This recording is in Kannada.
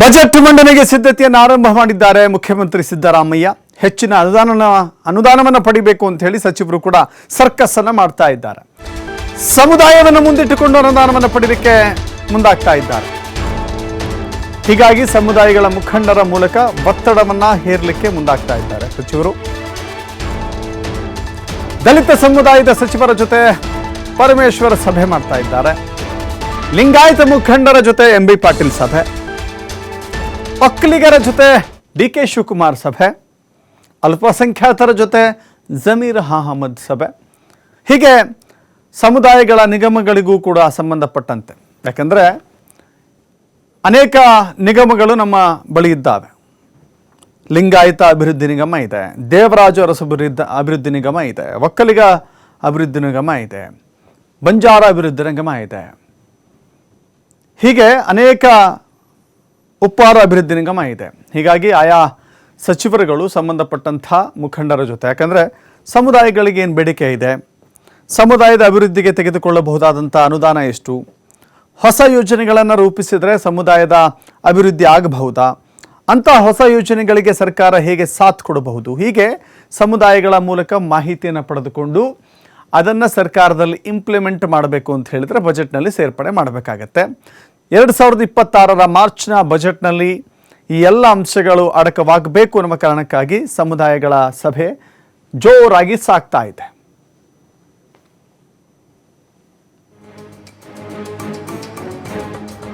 ಬಜೆಟ್ ಮಂಡನೆಗೆ ಸಿದ್ಧತೆಯನ್ನು ಆರಂಭ ಮಾಡಿದ್ದಾರೆ ಮುಖ್ಯಮಂತ್ರಿ ಸಿದ್ದರಾಮಯ್ಯ. ಹೆಚ್ಚಿನ ಅನುದಾನ ಅನುದಾನವನ್ನು ಪಡಿಬೇಕು ಅಂತ ಹೇಳಿ ಸಚಿವರು ಕೂಡ ಸರ್ಕಸ್ ಅನ್ನು ಮಾಡ್ತಾ ಇದ್ದಾರೆ. ಸಮುದಾಯವನ್ನು ಮುಂದಿಟ್ಟುಕೊಂಡು ಅನುದಾನವನ್ನು ಪಡೆಯಲಿಕ್ಕೆ ಮುಂದಾಗ್ತಾ ಇದ್ದಾರೆ. ಹೀಗಾಗಿ ಸಮುದಾಯಗಳ ಮುಖಂಡರ ಮೂಲಕ ಒತ್ತಡವನ್ನ ಹೇರಲಿಕ್ಕೆ ಮುಂದಾಗ್ತಾ ಇದ್ದಾರೆ ಸಚಿವರು. ದಲಿತ ಸಮುದಾಯದ ಸಚಿವರ ಜೊತೆ ಪರಮೇಶ್ವರ ಸಭೆ ಮಾಡ್ತಾ ಇದ್ದಾರೆ. ಲಿಂಗಾಯತ ಮುಖಂಡರ ಜೊತೆ ಎಂ ಬಿ ಪಾಟೀಲ್ ಸಭೆ. ಒಕ್ಕಲಿಗರ ಜೊತೆ ಡಿ ಕೆ ಶಿವಕುಮಾರ್ ಸಭೆ, ಅಲ್ಪಸಂಖ್ಯಾತರ ಜೊತೆ ಜಮೀರ್ ಅಹಮದ್ ಸಭೆ. ಹೀಗೆ ಸಮುದಾಯಗಳ ನಿಗಮಗಳಿಗೂ ಕೂಡ ಸಂಬಂಧಪಟ್ಟಂತೆ. ಯಾಕಂದರೆ ಅನೇಕ ನಿಗಮಗಳು ನಮ್ಮ ಬಳಿ ಇದ್ದಾವೆ. ಲಿಂಗಾಯತ ಅಭಿವೃದ್ಧಿ ನಿಗಮ ಇದೆ, ದೇವರಾಜ ಅರಸಭಿವೃದ್ಧ ಅಭಿವೃದ್ಧಿ ನಿಗಮ ಇದೆ, ಒಕ್ಕಲಿಗ ಅಭಿವೃದ್ಧಿ ನಿಗಮ ಇದೆ, ಬಂಜಾರ ಅಭಿವೃದ್ಧಿ ನಿಗಮ ಇದೆ. ಹೀಗೆ ಅನೇಕ ಉಪ್ಪಾರ ಅಭಿವೃದ್ಧಿ ನಿಗಮ ಇದೆ. ಹೀಗಾಗಿ ಆಯಾ ಸಚಿವರುಗಳು ಸಂಬಂಧಪಟ್ಟಂಥ ಮುಖಂಡರ ಜೊತೆ, ಯಾಕಂದರೆ ಸಮುದಾಯಗಳಿಗೆ ಏನು ಬೇಡಿಕೆ ಇದೆ, ಸಮುದಾಯದ ಅಭಿವೃದ್ಧಿಗೆ ತೆಗೆದುಕೊಳ್ಳಬಹುದಾದಂಥ ಅನುದಾನ ಎಷ್ಟು, ಹೊಸ ಯೋಜನೆಗಳನ್ನು ರೂಪಿಸಿದರೆ ಸಮುದಾಯದ ಅಭಿವೃದ್ಧಿ ಆಗಬಹುದಾ, ಅಂಥ ಹೊಸ ಯೋಜನೆಗಳಿಗೆ ಸರ್ಕಾರ ಹೇಗೆ ಸಾಥ್ ಕೊಡಬಹುದು, ಹೀಗೆ ಸಮುದಾಯಗಳ ಮೂಲಕ ಮಾಹಿತಿಯನ್ನು ಪಡೆದುಕೊಂಡು ಅದನ್ನು ಸರ್ಕಾರದಲ್ಲಿ ಇಂಪ್ಲಿಮೆಂಟ್ ಮಾಡಬೇಕು ಅಂತ ಹೇಳಿದರೆ ಬಜೆಟ್ನಲ್ಲಿ ಸೇರ್ಪಡೆ ಮಾಡಬೇಕಾಗತ್ತೆ. ಎರಡು ಸಾವಿರದ ಇಪ್ಪತ್ತಾರರ ಮಾರ್ಚ್ನ ಬಜೆಟ್ನಲ್ಲಿ ಈ ಎಲ್ಲ ಅಂಶಗಳು ಅಡಕವಾಗಬೇಕು ಅನ್ನುವ ಕಾರಣಕ್ಕಾಗಿ ಸಮುದಾಯಗಳ ಸಭೆ ಜೋರಾಗಿ ಸಾಗ್ತಾ ಇದೆ.